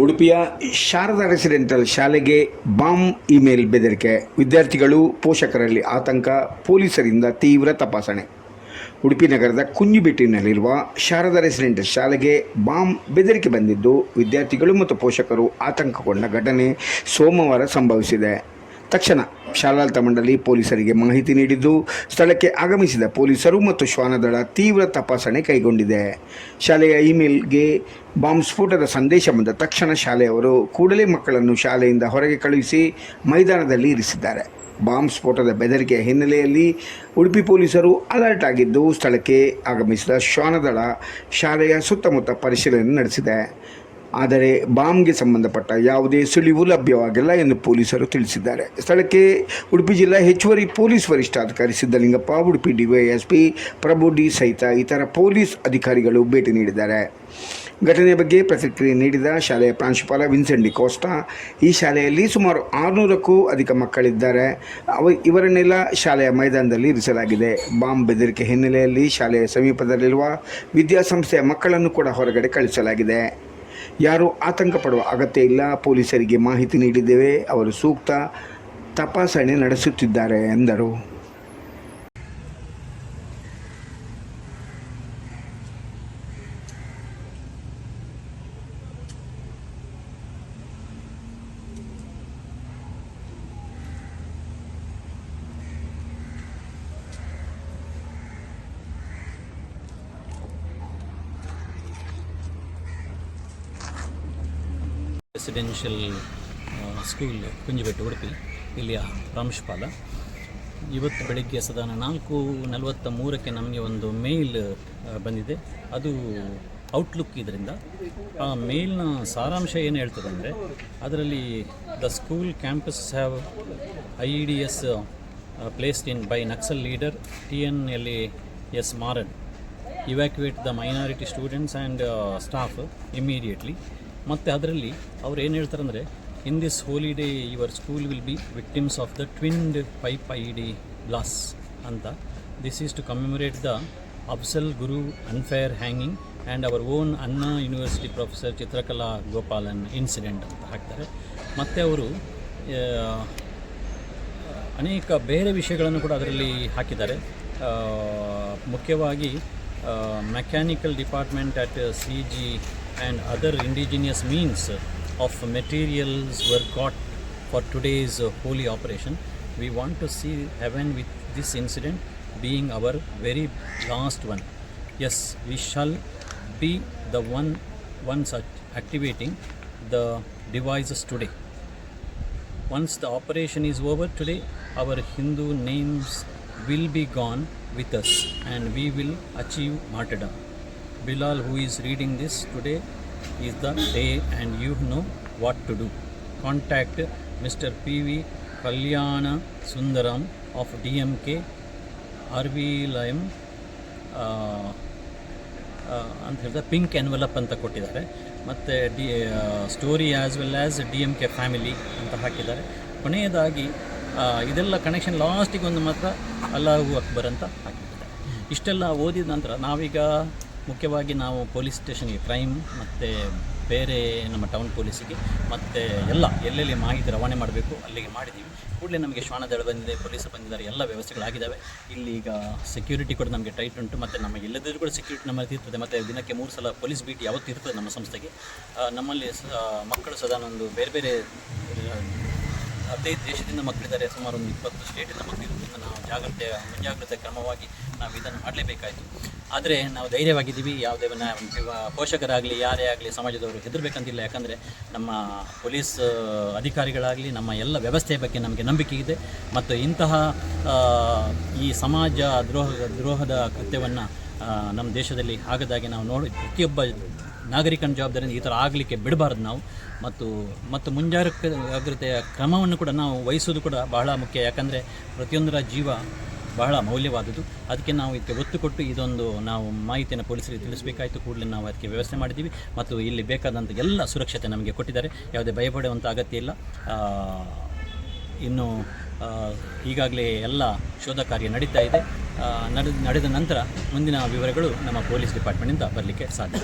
ಉಡುಪಿಯ ಶಾರದಾ ರೆಸಿಡೆಂಟಲ್ ಶಾಲೆಗೆ bomb email ಬೆದರಿಕೆ. ವಿದ್ಯಾರ್ಥಿಗಳು, ಪೋಷಕರಲ್ಲಿ ಆತಂಕ, ಪೊಲೀಸರಿಂದ ತೀವ್ರ ತಪಾಸಣೆ. ಉಡುಪಿ ನಗರದ ಕುಂಜುಬೆಟ್ಟಿನಲ್ಲಿರುವ ಶಾರದಾ ರೆಸಿಡೆಂಟಲ್ ಶಾಲೆಗೆ ಬಾಂಬ್ ಬೆದರಿಕೆ ಬಂದಿದ್ದು, ವಿದ್ಯಾರ್ಥಿಗಳು ಮತ್ತು ಪೋಷಕರು ಆತಂಕಗೊಂಡ ಘಟನೆ ಸೋಮವಾರ ಸಂಭವಿಸಿದೆ. ತಕ್ಷಣ ಶಾಲಾಲ್ತ ಮಂಡಳಿ ಪೊಲೀಸರಿಗೆ ಮಾಹಿತಿ ನೀಡಿದ್ದು, ಸ್ಥಳಕ್ಕೆ ಆಗಮಿಸಿದ ಪೊಲೀಸರು ಮತ್ತು ಶ್ವಾನದಳ ತೀವ್ರ ತಪಾಸಣೆ ಕೈಗೊಂಡಿದೆ. ಶಾಲೆಯ ಇಮೇಲ್ಗೆ ಬಾಂಬ್ ಸ್ಫೋಟದ ಸಂದೇಶ ಬಂದ ತಕ್ಷಣ ಶಾಲೆಯವರು ಕೂಡಲೇ ಮಕ್ಕಳನ್ನು ಶಾಲೆಯಿಂದ ಹೊರಗೆ ಕಳುಹಿಸಿ ಮೈದಾನದಲ್ಲಿ ಇರಿಸಿದ್ದಾರೆ. ಬಾಂಬ್ ಸ್ಫೋಟದ ಬೆದರಿಕೆಯ ಹಿನ್ನೆಲೆಯಲ್ಲಿ ಉಡುಪಿ ಪೊಲೀಸರು ಅಲರ್ಟ್ ಆಗಿದ್ದು, ಸ್ಥಳಕ್ಕೆ ಆಗಮಿಸಿದ ಶ್ವಾನದಳ ಶಾಲೆಯ ಸುತ್ತಮುತ್ತ ಪರಿಶೀಲನೆ ನಡೆಸಿದೆ. ಆದರೆ ಬಾಂಬ್ಗೆ ಸಂಬಂಧಪಟ್ಟ ಯಾವುದೇ ಸುಳಿವು ಲಭ್ಯವಾಗಿಲ್ಲ ಎಂದು ಪೊಲೀಸರು ತಿಳಿಸಿದ್ದಾರೆ. ಸ್ಥಳಕ್ಕೆ ಉಡುಪಿ ಜಿಲ್ಲಾ ಹೆಚ್ಚುವರಿ ಪೊಲೀಸ್ ವರಿಷ್ಠಾಧಿಕಾರಿ ಸಿದ್ದಲಿಂಗಪ್ಪ, ಉಡುಪಿ ಡಿವೈಎಸ್ಪಿ ಪ್ರಭು ಡಿ ಸಹಿತ ಇತರ ಪೊಲೀಸ್ ಅಧಿಕಾರಿಗಳು ಭೇಟಿ ನೀಡಿದ್ದಾರೆ. ಘಟನೆ ಬಗ್ಗೆ ಪ್ರತಿಕ್ರಿಯೆ ನೀಡಿದ ಶಾಲೆಯ ಪ್ರಾಂಶುಪಾಲ ವಿನ್ಸೆಂಟ್ ಡಿಕೋಸ್ಟಾ ಈ ಶಾಲೆಯಲ್ಲಿ ಸುಮಾರು ಆರುನೂರಕ್ಕೂ ಅಧಿಕ ಮಕ್ಕಳಿದ್ದಾರೆ. ಅವ, ಇವರನ್ನೆಲ್ಲ ಶಾಲೆಯ ಮೈದಾನದಲ್ಲಿ ಇರಿಸಲಾಗಿದೆ. ಬಾಂಬ್ ಬೆದರಿಕೆ ಹಿನ್ನೆಲೆಯಲ್ಲಿ ಶಾಲೆಯ ಸಮೀಪದಲ್ಲಿರುವ ವಿದ್ಯಾಸಂಸ್ಥೆಯ ಮಕ್ಕಳನ್ನು ಕೂಡ ಹೊರಗಡೆ ಕಳಿಸಲಾಗಿದೆ. ಯಾರೂ ಆತಂಕ ಪಡುವ ಅಗತ್ಯ ಇಲ್ಲ. ಪೊಲೀಸರಿಗೆ ಮಾಹಿತಿ ನೀಡಿದ್ದೇವೆ. ಅವರು ಸೂಕ್ತ ತಪಾಸಣೆ ನಡೆಸುತ್ತಿದ್ದಾರೆ ಎಂದರು. ರೆಸಿಡೆನ್ಷಿಯಲ್ ಸ್ಕೂಲ್ ಕುಂಜಿಬೆಟ್ಟು ಉಡುಪಿ ಇಲ್ಲಿಯ ಪ್ರಾಂಶುಪಾಲ ಇವತ್ತು ಬೆಳಗ್ಗೆ ಸಾಧಾರಣ ನಾಲ್ಕು ನಲವತ್ತ ಮೂರಕ್ಕೆ ನಮಗೆ ಒಂದು ಮೇಲ್ ಬಂದಿದೆ. ಅದು ಔಟ್ಲುಕ್ ಇದರಿಂದ. ಆ ಮೇಲ್ನ ಸಾರಾಂಶ ಏನು ಹೇಳ್ತದೆ ಅಂದರೆ, ಅದರಲ್ಲಿ the school campus have I E D S placed in by naxal leader T N L A S Maran evacuate the minority students and staff immediately ಮತ್ತು ಅದರಲ್ಲಿ ಅವ್ರು ಏನು ಹೇಳ್ತಾರೆ ಅಂದರೆ in this holiday your school will be victims of the twinned pipe I D blast ಅಂತ. This is to commemorate the Afzal Guru unfair hanging and our own Anna university professor Chitrakala Gopalan incident ಅಂತ ಹಾಕ್ತಾರೆ. ಮತ್ತು ಅವರು ಅನೇಕ ಬೇರೆ ವಿಷಯಗಳನ್ನು ಕೂಡ ಅದರಲ್ಲಿ ಹಾಕಿದ್ದಾರೆ. ಮುಖ್ಯವಾಗಿ mechanical department at C G and other indigenous means of materials were got for today's holy operation. We want to see heaven with this incident being our very last one. Yes, we shall be the one once activating the devices today. Once the operation is over today, our Hindu names will be gone with us and we will achieve martyrdom. Bilal, who is reading this today, is the day and you know what to do. Contact Mr. P.V. Kalyana Sundaram of DMK, RV ಆ, ಅಂತ ಹೇಳಿದ್ರೆ pink envelope ಅಂತ ಕೊಟ್ಟಿದ್ದಾರೆ ಮತ್ತು the story as well as D M K family ಅಂತ ಹಾಕಿದ್ದಾರೆ ಕೊನೆಯದಾಗಿ ಇದೆಲ್ಲ ಕನೆಕ್ಷನ್ ಲಾಸ್ಟಿಗೆ ಒಂದು ಮಾತ್ರ ಅಲ್ಲಾಹು ಅಕ್ಬರ್ ಅಂತ ಹಾಕಿದ್ದಾರೆ ಇಷ್ಟೆಲ್ಲ ಓದಿದ ನಂತರ ನಾವೀಗ ಮುಖ್ಯವಾಗಿ ನಾವು ಪೊಲೀಸ್ ಸ್ಟೇಷನ್ಗೆ ಕ್ರೈಮ್ ಮತ್ತು ಬೇರೆ ನಮ್ಮ ಟೌನ್ ಪೊಲೀಸಿಗೆ ಮತ್ತು ಎಲ್ಲ ಎಲ್ಲೆಲ್ಲಿ ಮಾಹಿತಿ ರವಾನೆ ಮಾಡಬೇಕು ಅಲ್ಲಿಗೆ ಮಾಡಿದ್ದೀವಿ. ಕೂಡಲೇ ನಮಗೆ ಶ್ವಾನ ದಳ ಬಂದಿದೆ ಪೊಲೀಸರು ಬಂದಿದ್ದಾರೆ, ಎಲ್ಲ ವ್ಯವಸ್ಥೆಗಳಾಗಿದ್ದಾವೆ. ಇಲ್ಲಿ ಈಗ ಸೆಕ್ಯೂರಿಟಿ ಕೂಡ ನಮಗೆ ಟೈಟ್ ಉಂಟು ಮತ್ತು ನಮಗೆ ಎಲ್ಲದರೂ ಕೂಡ ಸೆಕ್ಯೂರಿಟಿ ನಮ್ಮಲ್ಲಿ ಇರ್ತದೆ. ಮತ್ತು ದಿನಕ್ಕೆ ಮೂರು ಸಲ ಪೊಲೀಸ್ ಬೀಟ್ ಯಾವತ್ತೂ ಇರ್ತದೆ ನಮ್ಮ ಸಂಸ್ಥೆಗೆ. ನಮ್ಮಲ್ಲಿ ಮಕ್ಕಳು ಸದಾ ಒಂದು ಬೇರೆ ಬೇರೆ ಅದೇ ದೇಶದಿಂದ ಮಕ್ಕಳಿದ್ದಾರೆ. ಸುಮಾರು ಒಂದು ಇಪ್ಪತ್ತು ಸ್ಟೇಟಿಂದ ಮಕ್ಕಳಿರೋದ್ರಿಂದ ನಾವು ಜಾಗ್ರತೆ ಮುಂಜಾಗ್ರತೆ ಕ್ರಮವಾಗಿ ನಾವು ಇದನ್ನು ಮಾಡಲೇಬೇಕಾಯಿತು. ಆದರೆ ನಾವು ಧೈರ್ಯವಾಗಿದ್ದೀವಿ. ಯಾವುದೇ ಪೋಷಕರಾಗಲಿ, ಯಾರೇ ಆಗಲಿ ಸಮಾಜದವರು ಹೆದರಬೇಕಂತಿಲ್ಲ. ಯಾಕಂದರೆ ನಮ್ಮ ಪೊಲೀಸ್ ಅಧಿಕಾರಿಗಳಾಗಲಿ ನಮ್ಮ ಎಲ್ಲ ವ್ಯವಸ್ಥೆಯ ಬಗ್ಗೆ ನಮಗೆ ನಂಬಿಕೆ ಇದೆ. ಮತ್ತು ಇಂತಹ ಈ ಸಮಾಜ ದ್ರೋಹ ದ್ರೋಹದ ಕೃತ್ಯವನ್ನು ನಮ್ಮ ದೇಶದಲ್ಲಿ ಆಗದಾಗಿ ನಾವು ನೋಡಿ ಪ್ರತಿಯೊಬ್ಬ ನಾಗರಿಕನ ಜವಾಬ್ದಾರಿಯಿಂದ ಈ ಥರ ಆಗಲಿಕ್ಕೆ ಬಿಡಬಾರ್ದು ನಾವು. ಮತ್ತು ಮತ್ತು ಮುಂಜಾಗ್ರತೆಯ ಕ್ರಮವನ್ನು ಕೂಡ ನಾವು ವಹಿಸೋದು ಕೂಡ ಬಹಳ ಮುಖ್ಯ. ಯಾಕಂದರೆ ಪ್ರತಿಯೊಂದರ ಜೀವ ಬಹಳ ಮೌಲ್ಯವಾದುದು ಅದಕ್ಕೆ ನಾವು ಇದಕ್ಕೆ ಒತ್ತು ಕೊಟ್ಟು ಇದೊಂದು ನಾವು ಮಾಹಿತಿಯನ್ನು ಪೊಲೀಸರಿಗೆ ತಿಳಿಸಬೇಕಾಯಿತು. ಕೂಡಲೇ ನಾವು ಅದಕ್ಕೆ ವ್ಯವಸ್ಥೆ ಮಾಡಿದ್ದೀವಿ. ಮತ್ತು ಇಲ್ಲಿ ಬೇಕಾದಂಥ ಎಲ್ಲ ಸುರಕ್ಷತೆ ನಮಗೆ ಕೊಟ್ಟಿದ್ದಾರೆ. ಯಾವುದೇ ಭಯಪಡುವಂಥ ಅಗತ್ಯ ಇಲ್ಲ. ಇನ್ನು ಈಗಾಗಲೇ ಎಲ್ಲ ಶೋಧ ಕಾರ್ಯ ನಡೀತಾ ಇದೆ. ನಡೆದ ನಡೆದ ನಂತರ ಮುಂದಿನ ವಿವರಗಳು ನಮ್ಮ ಪೊಲೀಸ್ ಡಿಪಾರ್ಟ್ಮೆಂಟಿಂದ ಬರಲಿಕ್ಕೆ ಸಾಧ್ಯ.